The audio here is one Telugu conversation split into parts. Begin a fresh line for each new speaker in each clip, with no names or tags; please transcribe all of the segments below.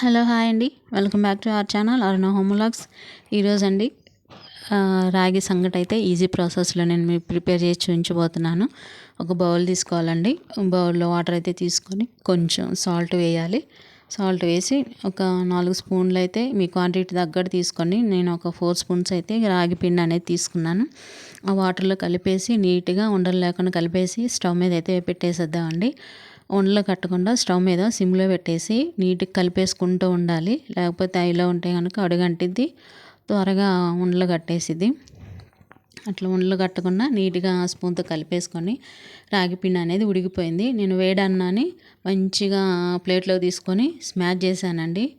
హలో హాయ్ అండి. Welcome back to our channel Aruna home vlogs ఈరోజు అండి రాగి సంగటి అయితే ఈజీ ప్రాసెస్లో నేను మీకు ప్రిపేర్ చేసి చూపించబోతున్నాను. ఒక బౌల్ తీసుకోవాలండి. బౌల్లో వాటర్ అయితే తీసుకొని కొంచెం సాల్ట్ వేయాలి. సాల్ట్ వేసి ఒక నాలుగు స్పూన్లు అయితే మీ క్వాంటిటీ తగ్గట్టు తీసుకొని నేను ఒక ఫోర్ స్పూన్స్ అయితే రాగి పిండి అనేది తీసుకున్నాను. ఆ వాటర్లో కలిపేసి నీట్గా ఉండలు లేకుండా కలిపేసి స్టవ్ మీద అయితే పెట్టేసేద్దామండి. ఉండలు కట్టకుండా స్టవ్ మీద సిమ్లో పెట్టేసి నీట్గా కలిపేసుకుంటూ ఉండాలి. లేకపోతే అయిలో ఉంటే కనుక అడుగంటిద్ది త్వరగా ఉండలు కట్టేసిద్ది. అట్లా ఉండలు కట్టకుండా నీట్గా స్పూన్తో కలిపేసుకొని రాగి పిండి అనేది ఉడికిపోయింది. నేను వేడన్నాని మంచిగా ప్లేట్లో తీసుకొని స్మాష్ చేశానండి.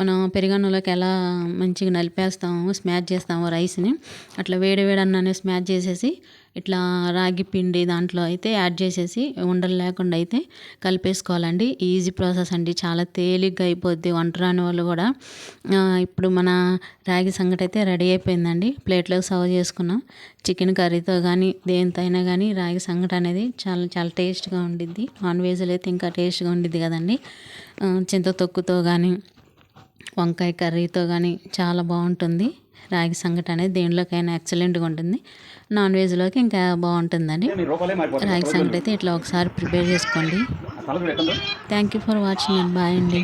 మనం పెరుగన్నంలోకి ఎలా మంచిగా నలిపేస్తాము స్మాష్ చేస్తాము రైస్ని అట్లా వేడి వేడి అన్నాన్ని స్మాష్ చేసేసి ఇట్లా రాగి పిండి దాంట్లో అయితే యాడ్ చేసేసి ఉండలు లేకుండా అయితే కలిపేసుకోవాలండి. ఈజీ ప్రాసెస్ అండి. చాలా తేలిగ్గా అయిపోద్ది. వంట రాని వాళ్ళు కూడా ఇప్పుడు మన రాగి సంగటి అయితే రెడీ అయిపోయిందండి. ప్లేట్లోకి సర్వ్ చేసుకున్నాం. చికెన్ కర్రీతో కానీ దేనితో అయినా కానీ రాగి సంగటి అనేది చాలా చాలా టేస్ట్గా ఉండిద్ది. నాన్ వెజ్లో అయితే ఇంకా టేస్ట్గా ఉండిద్ది కదండి. చింత తొక్కుతో కానీ వంకాయ కర్రీతో కానీ చాలా బాగుంటుంది. రాగి సంగటి అనేది దేనిలోకైనా ఎక్సలెంట్గా ఉంటుంది. నాన్ వెజ్లోకి ఇంకా బాగుంటుందండి. రాగి సంగటి అయితే ఇట్లా ఒకసారి ప్రిపేర్ చేసుకోండి. Thank you for watching and bye అండి.